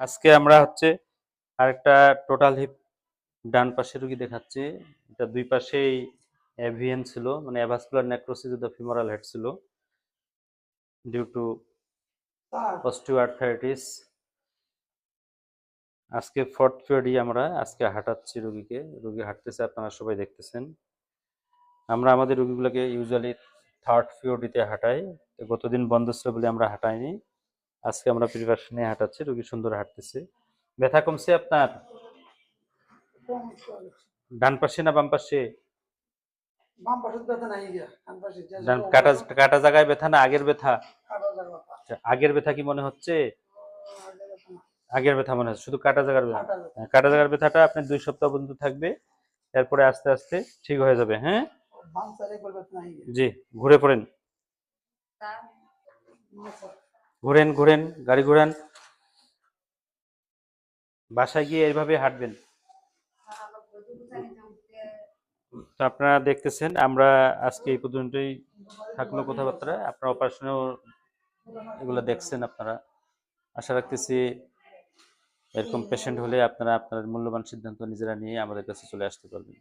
আজকে আমরা হচ্ছে আরেকটা টোটাল হিপ ডান পাশে রুগী দেখাচ্ছি। এটা দুই পাশেই এভিএন ছিল মানে avascular necrosis of the femoral head ছিল। ডিউ টু অস্টিওআর্থাইটিস আজকে ফোর্থ পিরিয়ডই আমরা আজকে হাঁটাচ্ছি রুগীকে। রুগী হাঁটতেছে, আপনারা সবাই দেখতেছেন। আমরা আমাদের রুগীগুলোকে ইউজুয়ালি থার্ড পিরিয়ডিতে হাঁটাই। গতদিন বন্ধ ছিল বলে আমরা হাঁটাইনি। আজকে আমরা প্রিপারেশন নিয়ে হাঁটাচ্ছি রুগী সুন্দর হাঁটতেছে। ব্যথা কমছে আপনার? ডান পাশে না বাম পাশে? বাম পাশে ব্যথা নাই গিয়া ডান পাশে যে ডান জায়গা কাটা কাটা জায়গায় ব্যথা না আগের ব্যথা। আচ্ছা, আগের ব্যথা কি মনে হচ্ছে? আগের ব্যথা মনে হচ্ছে শুধু কাটা জায়গার ব্যথা? কাটা হ্যাঁ, কাটা জায়গার ব্যথাটা আপনার দুই সপ্তাহ পর্যন্ত থাকবে এরপরে আস্তে আস্তে ঠিক হয়ে যাবে হ্যাঁ। জি ঘুরে পড়েন। ঘুরেন ঘুরেন, গাড়ি ঘুরান। বাসায় গিয়ে এইভাবে হাঁটবেন। তো আপনারা দেখতেছেন, আমরা আজকে এই পর্যন্তই থাকল কথাবার্তা। আপনার অপারেশনেও এগুলো দেখছেন আপনারা। আশা রাখতেছি এরকম পেশেন্ট হলে আপনারা আপনার মূল্যবান সিদ্ধান্ত নিজেরা নিয়ে আমাদের কাছে চলে আসতে পারবেন।